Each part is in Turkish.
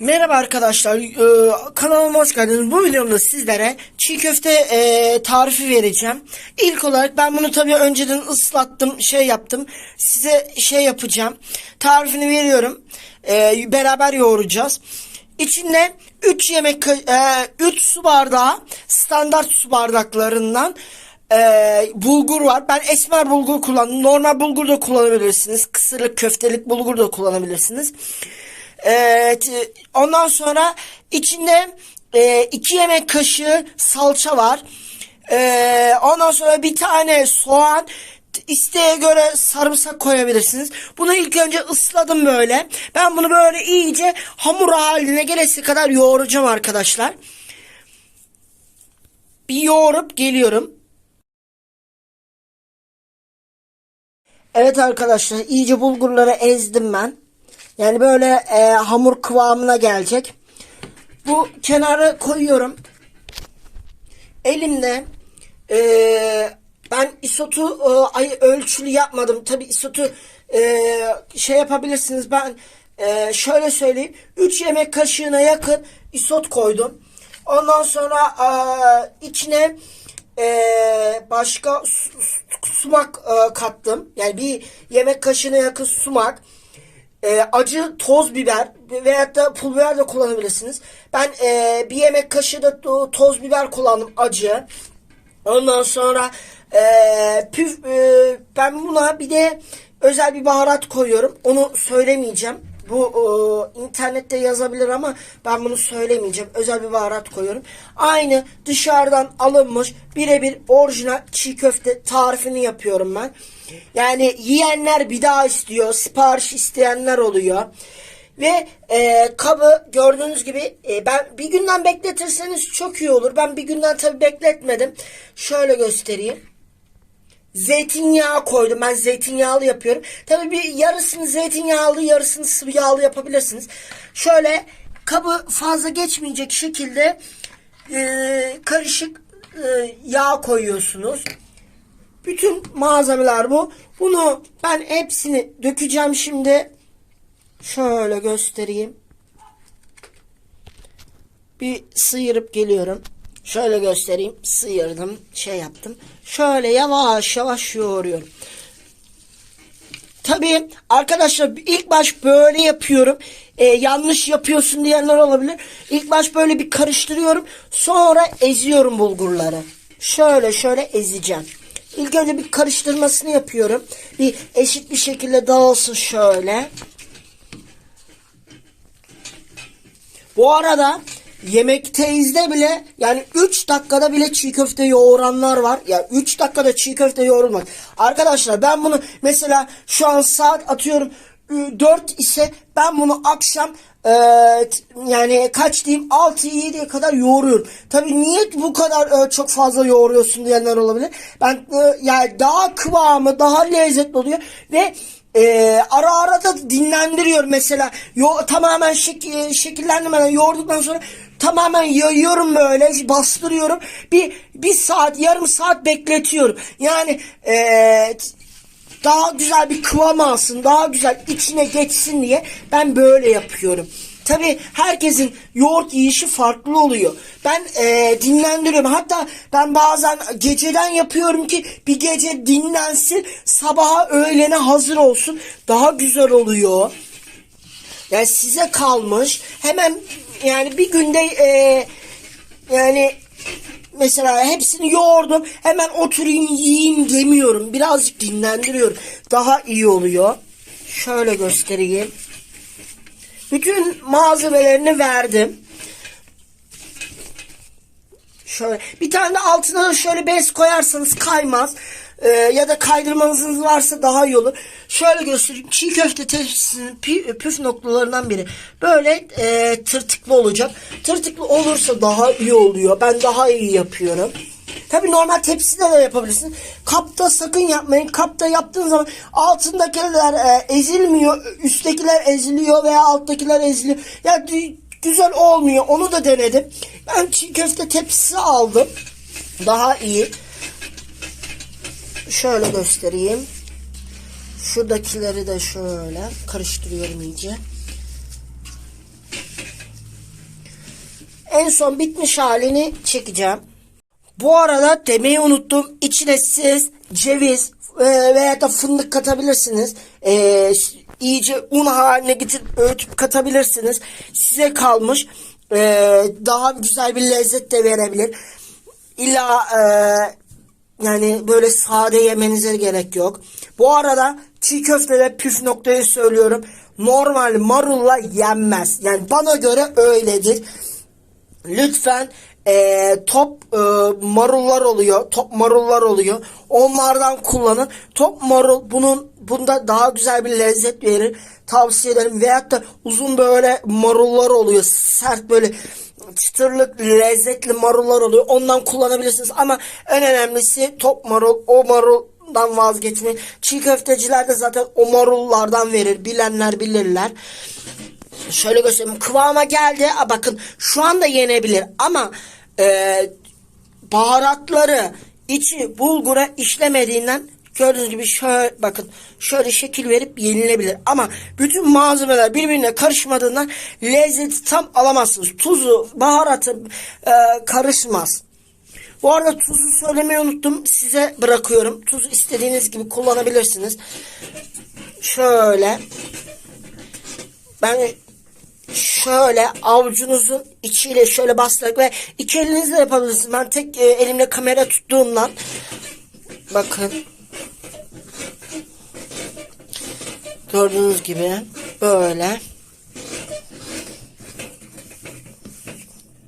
Merhaba arkadaşlar, ee, kanalıma hoş geldiniz. Bu videomda sizlere çiğ köfte ee, tarifi vereceğim. İlk olarak ben bunu tabii önceden ıslattım, şey yaptım. Size şey yapacağım. Tarifini veriyorum. Ee, beraber yoğuracağız. İçinde 3 yemek, 3 su bardağı standart su bardaklarından ee, bulgur var. Ben esmer bulgur kullandım. Normal bulgur da kullanabilirsiniz. Kısırlık, köftelik bulgur da kullanabilirsiniz. Evet, ondan sonra içinde e, iki yemek kaşığı salça var. E, ondan sonra bir tane soğan, isteğe göre sarımsak koyabilirsiniz. Bunu ilk önce ısladım böyle. Ben bunu böyle iyice hamur haline gelesi kadar yoğuracağım arkadaşlar. Bir yoğurup geliyorum. Evet arkadaşlar iyice bulgurları ezdim ben. Yani böyle e, hamur kıvamına gelecek. Bu kenara koyuyorum. Elimde e, ben isotu e, ölçülü yapmadım. Tabi isotu e, şey yapabilirsiniz. Ben e, şöyle söyleyeyim. 3 yemek kaşığına yakın isot koydum. Ondan sonra e, içine e, başka su- su- sumak e, kattım. Yani bir yemek kaşığına yakın sumak. E, acı toz biber veyahut da pul biber de kullanabilirsiniz. Ben e, bir yemek kaşığı da to- toz biber kullandım acı. Ondan sonra e, püf, e, ben buna bir de özel bir baharat koyuyorum. Onu söylemeyeceğim. Bu e, internette yazabilir ama ben bunu söylemeyeceğim. Özel bir baharat koyuyorum. Aynı dışarıdan alınmış birebir orijinal çiğ köfte tarifini yapıyorum ben. Yani yiyenler bir daha istiyor. Sipariş isteyenler oluyor. Ve e, kabı gördüğünüz gibi e, ben bir günden bekletirseniz çok iyi olur. Ben bir günden tabi bekletmedim. Şöyle göstereyim. Zeytinyağı koydum. Ben zeytinyağlı yapıyorum. Tabii bir yarısını zeytinyağlı yarısını sıvı yağlı yapabilirsiniz. Şöyle kabı fazla geçmeyecek şekilde e, karışık e, yağ koyuyorsunuz. Bütün malzemeler bu. Bunu ben hepsini dökeceğim şimdi. Şöyle göstereyim. Bir sıyırıp geliyorum. Şöyle göstereyim. Sıyırdım. Şey yaptım. Şöyle yavaş yavaş yoğuruyorum. Tabii arkadaşlar ilk baş böyle yapıyorum. Ee, yanlış yapıyorsun diyenler olabilir. İlk baş böyle bir karıştırıyorum. Sonra eziyorum bulgurları. Şöyle şöyle ezeceğim. İlk önce bir karıştırmasını yapıyorum. Bir eşit bir şekilde dağılsın şöyle. Bu arada yemekteizde bile yani 3 dakikada bile çiğ köfte yoğuranlar var. Ya 3 dakikada çiğ köfte yoğurulmaz. Arkadaşlar ben bunu mesela şu an saat atıyorum 4 ise ben bunu akşam e, yani kaç diyeyim 6-7'ye kadar yoğuruyorum. Tabii niye bu kadar e, çok fazla yoğuruyorsun diyenler olabilir. Ben e, yani daha kıvamı daha lezzetli oluyor ve e, ara ara da dinlendiriyor mesela. Yo, tamamen şek, e, şekillendirmeden yoğurduktan sonra tamamen yayıyorum böyle bastırıyorum. Bir, bir saat yarım saat bekletiyorum. Yani e, daha güzel bir kıvam alsın, daha güzel içine geçsin diye ben böyle yapıyorum. Tabi herkesin yoğurt yiyişi farklı oluyor. Ben e, dinlendiriyorum. Hatta ben bazen geceden yapıyorum ki bir gece dinlensin, sabaha öğlene hazır olsun. Daha güzel oluyor. Yani size kalmış. Hemen yani bir günde e, yani mesela hepsini yoğurdum. Hemen oturayım yiyeyim demiyorum. Birazcık dinlendiriyorum. Daha iyi oluyor. Şöyle göstereyim. Bütün malzemelerini verdim. Şöyle bir tane de altına da şöyle bez koyarsanız kaymaz. Ee, ya da kaydırmanız varsa daha iyi olur. Şöyle göstereyim. Çiğ köfte tepsisinin püf noktalarından biri. Böyle e, tırtıklı olacak. Tırtıklı olursa daha iyi oluyor. Ben daha iyi yapıyorum. Tabi normal tepside de yapabilirsin. Kapta sakın yapmayın. Kapta yaptığın zaman altındakiler e, ezilmiyor. Üsttekiler eziliyor veya alttakiler eziliyor. Ya dü- güzel olmuyor. Onu da denedim. Ben çiğ köfte tepsisi aldım. Daha iyi. Şöyle göstereyim. Şuradakileri de şöyle karıştırıyorum iyice. En son bitmiş halini çekeceğim. Bu arada demeyi unuttum. İçine siz ceviz e, veya da fındık katabilirsiniz. E, iyice un haline getirip öğütüp katabilirsiniz. Size kalmış. E, daha güzel bir lezzet de verebilir. İlla e, yani böyle sade yemenize gerek yok. Bu arada çiğ köftede püf noktayı söylüyorum. Normal marulla yenmez. Yani bana göre öyledir. Lütfen e, top e, marullar oluyor. Top marullar oluyor. Onlardan kullanın. Top marul bunun bunda daha güzel bir lezzet verir. Tavsiye ederim. Veyahut da uzun böyle marullar oluyor. Sert böyle çıtırlık lezzetli marullar oluyor. Ondan kullanabilirsiniz. Ama en önemlisi top marul. O maruldan vazgeçmeyin. Çiğ köfteciler de zaten o marullardan verir. Bilenler bilirler. Şöyle göstereyim. Kıvama geldi. Bakın şu anda yenebilir ama e, baharatları içi bulgura işlemediğinden gördüğünüz gibi şöyle bakın şöyle şekil verip yenilebilir. Ama bütün malzemeler birbirine karışmadığından lezzeti tam alamazsınız. Tuzu, baharatı e, karışmaz. Bu arada tuzu söylemeyi unuttum. Size bırakıyorum. Tuzu istediğiniz gibi kullanabilirsiniz. Şöyle ben şöyle avucunuzun içiyle şöyle bastırarak ve iki elinizle yapabilirsiniz. Ben tek e, elimle kamera tuttuğumdan bakın gördüğünüz gibi böyle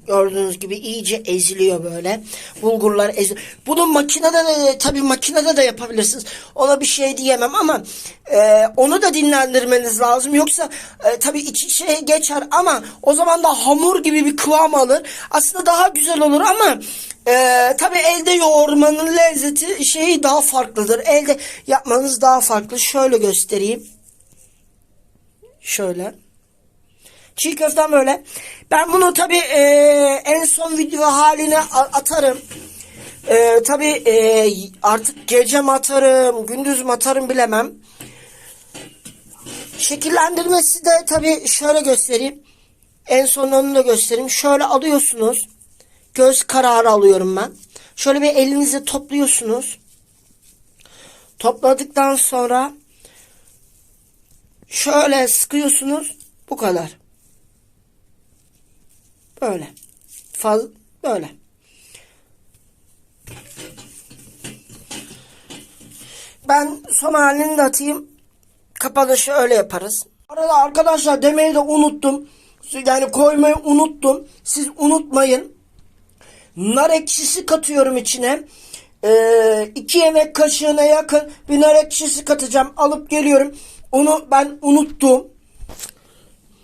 Gördüğünüz gibi iyice eziliyor böyle. Bulgurlar eziliyor. Bunu makinede de tabii makinede de yapabilirsiniz. Ona bir şey diyemem ama e, onu da dinlendirmeniz lazım. Yoksa e, tabii içi şey geçer ama o zaman da hamur gibi bir kıvam alır. Aslında daha güzel olur ama e, tabii elde yoğurmanın lezzeti şeyi daha farklıdır. Elde yapmanız daha farklı. Şöyle göstereyim. Şöyle. Çiğ köftem böyle. Ben bunu tabi e, en son video haline atarım. E, tabi e, artık gece mi atarım, gündüz mü atarım bilemem. Şekillendirmesi de tabi şöyle göstereyim. En son onu da göstereyim. Şöyle alıyorsunuz. Göz kararı alıyorum ben. Şöyle bir elinize topluyorsunuz. Topladıktan sonra şöyle sıkıyorsunuz. Bu kadar. Böyle. Faz böyle. Ben son halini de atayım. Kapanışı öyle yaparız. Arada arkadaşlar demeyi de unuttum. Yani koymayı unuttum. Siz unutmayın. Nar ekşisi katıyorum içine. Ee, iki yemek kaşığına yakın bir nar ekşisi katacağım. Alıp geliyorum. Onu ben unuttum.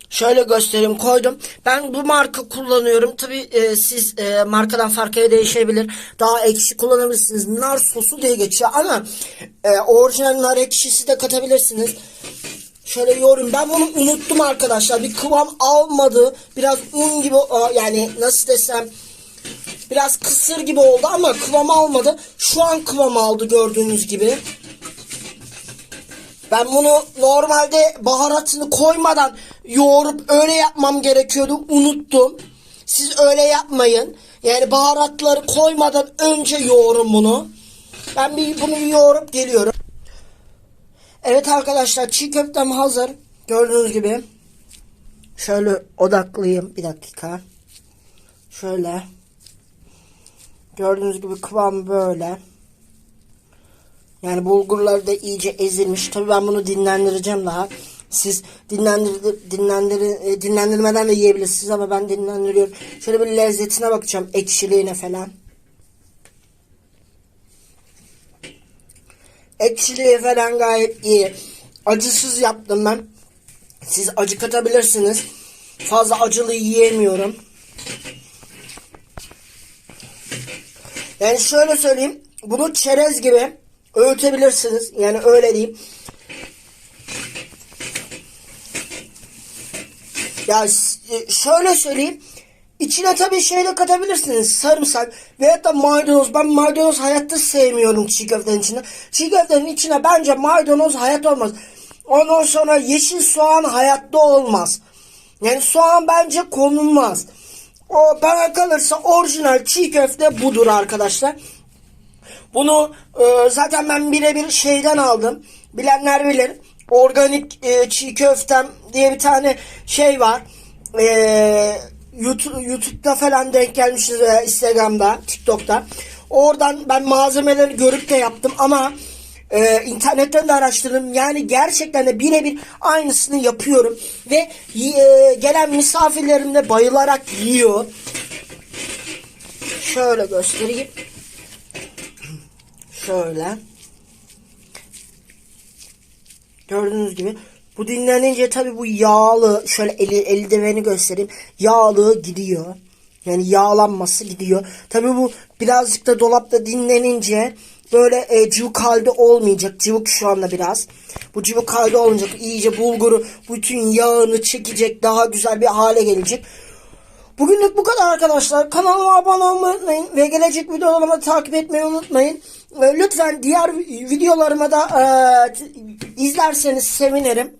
Şöyle göstereyim koydum. Ben bu marka kullanıyorum. Tabi e, siz e, markadan farkaya değişebilir. Daha ekşi kullanabilirsiniz. Nar sosu diye geçiyor ama e, orijinal nar ekşisi de katabilirsiniz. Şöyle yorum. Ben bunu unuttum arkadaşlar. Bir kıvam almadı. Biraz un gibi yani nasıl desem biraz kısır gibi oldu ama kıvam almadı. Şu an kıvam aldı gördüğünüz gibi. Ben bunu normalde baharatını koymadan yoğurup öyle yapmam gerekiyordu. Unuttum. Siz öyle yapmayın. Yani baharatları koymadan önce yoğurun bunu. Ben bir bunu yoğurup geliyorum. Evet arkadaşlar çiğ köftem hazır. Gördüğünüz gibi. Şöyle odaklayayım bir dakika. Şöyle. Gördüğünüz gibi kıvam böyle. Yani bulgurlar da iyice ezilmiş. Tabii ben bunu dinlendireceğim daha. Siz dinlendir, dinlendir, e, dinlendirmeden de yiyebilirsiniz ama ben dinlendiriyorum. Şöyle bir lezzetine bakacağım. Ekşiliğine falan. Ekşiliği falan gayet iyi. Acısız yaptım ben. Siz acı katabilirsiniz. Fazla acılı yiyemiyorum. Yani şöyle söyleyeyim. Bunu çerez gibi öğütebilirsiniz. Yani öyle diyeyim. Ya e, şöyle söyleyeyim. İçine tabii şeyle katabilirsiniz. Sarımsak veya da maydanoz. Ben maydanoz hayatta sevmiyorum çiğ köftenin içine. Çiğ köftenin içine bence maydanoz hayat olmaz. Ondan sonra yeşil soğan hayatta olmaz. Yani soğan bence konulmaz. O bana kalırsa orijinal çiğ köfte budur arkadaşlar. Bunu e, zaten ben birebir şeyden aldım. Bilenler bilir. Organik e, çiğ köftem diye bir tane şey var. E, YouTube, YouTube'da falan denk gelmişiz veya Instagram'da, TikTok'ta. Oradan ben malzemeleri görüp de yaptım ama e, internetten de araştırdım. Yani gerçekten de birebir aynısını yapıyorum. Ve e, gelen misafirlerim de bayılarak yiyor. Şöyle göstereyim. Şöyle. Gördüğünüz gibi. Bu dinlenince tabi bu yağlı şöyle eli, eldiveni göstereyim. Yağlı gidiyor. Yani yağlanması gidiyor. Tabi bu birazcık da dolapta dinlenince böyle e, cıvık halde olmayacak. Cıvık şu anda biraz. Bu cıvık halde olmayacak. İyice bulguru bütün yağını çekecek. Daha güzel bir hale gelecek. Bugünlük bu kadar arkadaşlar. Kanalıma abone olmayı unutmayın. Ve gelecek videolarımı takip etmeyi unutmayın. Lütfen diğer videolarıma da e, izlerseniz sevinirim.